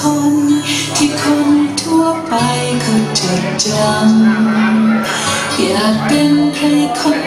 คนที่คนทั่วไปเขาจดจำอยากเป็นใครคน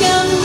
young